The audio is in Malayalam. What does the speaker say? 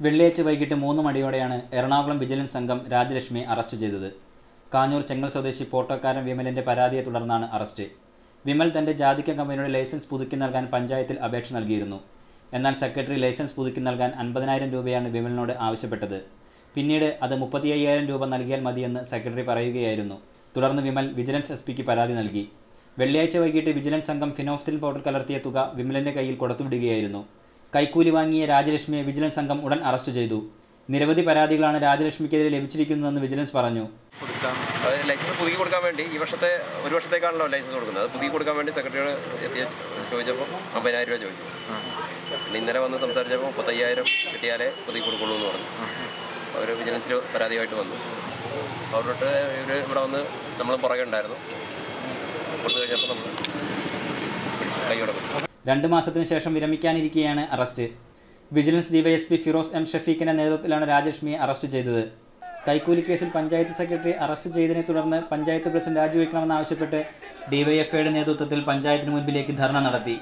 വെള്ളിയാഴ്ച വൈകിട്ട് മൂന്ന് മണിയോടെയാണ് എറണാകുളം വിജിലൻസ് സംഘം രാജലക്ഷ്മിയെ അറസ്റ്റ് ചെയ്തത്. കാഞ്ഞൂർ ചെങ്ങൽ സ്വദേശി പോട്ടോക്കാരൻ വിമലിന്റെ പരാതിയെ തുടർന്നാണ് അറസ്റ്റ്. വിമൽ തന്റെ ജാതിക്ക കമ്പനിയുടെ ലൈസൻസ് പുതുക്കി നൽകാൻ പഞ്ചായത്തിൽ അപേക്ഷ നൽകിയിരുന്നു. എന്നാൽ സെക്രട്ടറി ലൈസൻസ് പുതുക്കി നൽകാൻ അൻപതിനായിരം രൂപയാണ് വിമലിനോട് ആവശ്യപ്പെട്ടത്. പിന്നീട് അത് മുപ്പത്തി അയ്യായിരം രൂപ നൽകിയാൽ മതിയെന്ന് സെക്രട്ടറി പറയുകയായിരുന്നു. തുടർന്ന് വിമൽ വിജിലൻസ് എസ് പിക്ക് പരാതി നൽകി. വെള്ളിയാഴ്ച വൈകിട്ട് വിജിലൻസ് സംഘം ഫിനോഫ്തിൽ പൗഡർ കലർത്തിയ തുക വിമലിന്റെ കയ്യിൽ കൊടുത്തുവിടുകയായിരുന്നു. കൈക്കൂലി വാങ്ങിയ രാജലക്ഷ്മിയെ വിജിലൻസ് സംഘം ഉടൻ അറസ്റ്റ് ചെയ്തു. നിരവധി പരാതികളാണ് രാജലക്ഷ്മിക്കെതിരെ ലഭിച്ചിരിക്കുന്നതെന്ന് വിജിലൻസ് പറഞ്ഞു. ലൈസൻസ് പുതുക്കി കൊടുക്കാൻ വേണ്ടി ഈ വർഷത്തെ ഒരു വർഷത്തേക്കാണല്ലോ ലൈസൻസ് കൊടുക്കുന്നത്. അത് പുതുക്കി കൊടുക്കാൻ വേണ്ടി സെക്രട്ടറിയോട് എത്തിയ ചോദിച്ചപ്പോൾ അമ്പതിനായിരം രൂപ ചോദിച്ചു. പിന്നെ ഇന്നലെ വന്ന് സംസാരിച്ചപ്പോൾ മുപ്പത്തയ്യായിരം കിട്ടിയാലേ പുതുക്കി കൊടുക്കുള്ളൂ എന്ന് പറഞ്ഞു. അവർ വിജിലൻസിൽ പരാതിയായിട്ട് വന്നു. അവരോട്ട് ഇവർ ഇവിടെ വന്ന് നമ്മൾ പുറകെ ഉണ്ടായിരുന്നു. കൊടുത്തു കഴിഞ്ഞപ്പോൾ രണ്ട് മാസത്തിന് ശേഷം വിരമിക്കാനിരിക്കെയാണ് arrest. Vigilance DYSP Firoz M ഷഫീഖിന്റെ നേതൃത്വത്തിലാണ് രാജലക്ഷ്മിയെ അറസ്റ്റ് ചെയ്തത്. കൈക്കൂലി കേസിൽ പഞ്ചായത്ത് സെക്രട്ടറി അറസ്റ്റ് ചെയ്തതിനെ തുടർന്ന് പഞ്ചായത്ത് പ്രസിഡന്റ് രാജിവെക്കണമെന്നാവശ്യപ്പെട്ട് ഡിവൈഎഫ്ഐയുടെ നേതൃത്വത്തിൽ പഞ്ചായത്തിന് മുൻപിലേക്ക് ധർണ നടത്തി.